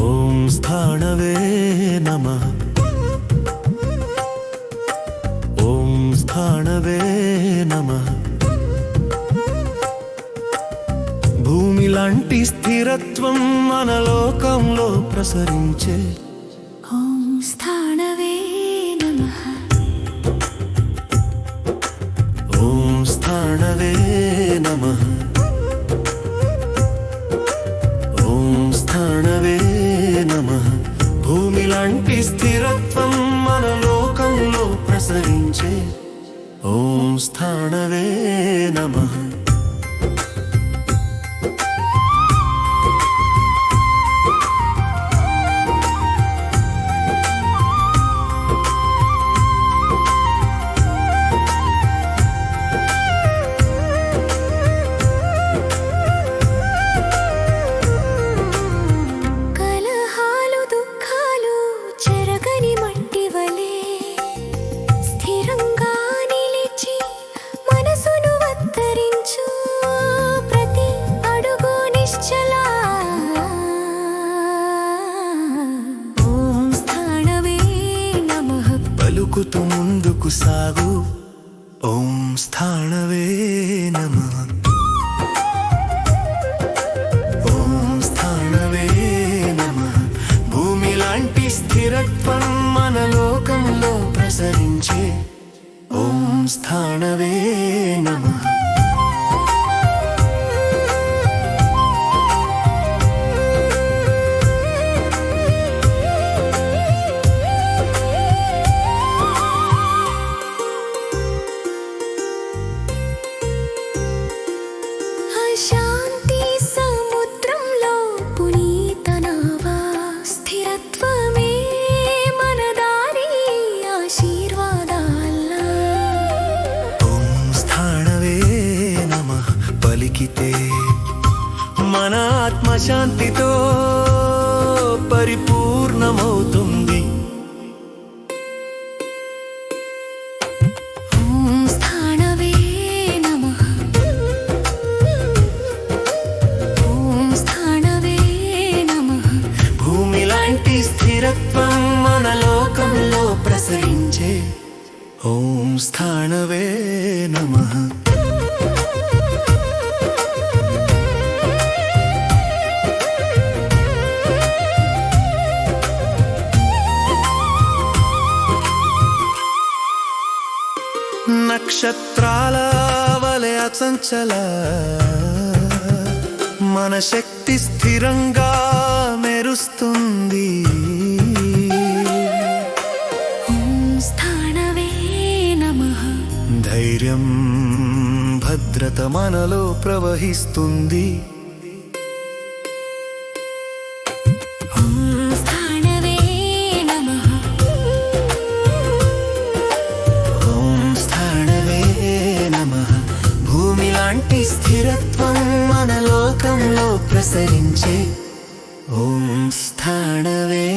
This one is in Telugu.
ॐ स्थाणवे नमः ॐ स्थाणवे नमः భూమి లాంటి స్థిరత్వం మన లోకంలో ప్రసరించే ॐ स्थाणवे స్థాణవే నమ. ఓం స్థాణవే నమ. భూమి లాంటి స్థిరత్వం మన లోకంలో ప్రసరించే. ఓం స్థానవే నమ. ముందుకు సాగు. ఓం స్థాణవే నమ. ఓం స్థాణవే నమ. భూమి లాంటి స్థిరత్వం మన లోకంలో ప్రసరించే. ఓం స్థాణవే నమ. పలికితే మన ఆత్మశాంతితో పరిపూర్ణమవుతుంది. స్థిరత్వం మన లోకంలో ప్రసరించే. ఓం స్థాణవే నమ. నక్షత్రాల వలె అచంచల. మన శక్తి స్థిరంగా మెరుస్తుంది. ధైర్యం భద్రత మనలో ప్రవహిస్తుంది. భూమి స్థిరత్వం మన లోకంలో ప్రసరించే. ఓం స్థానవే.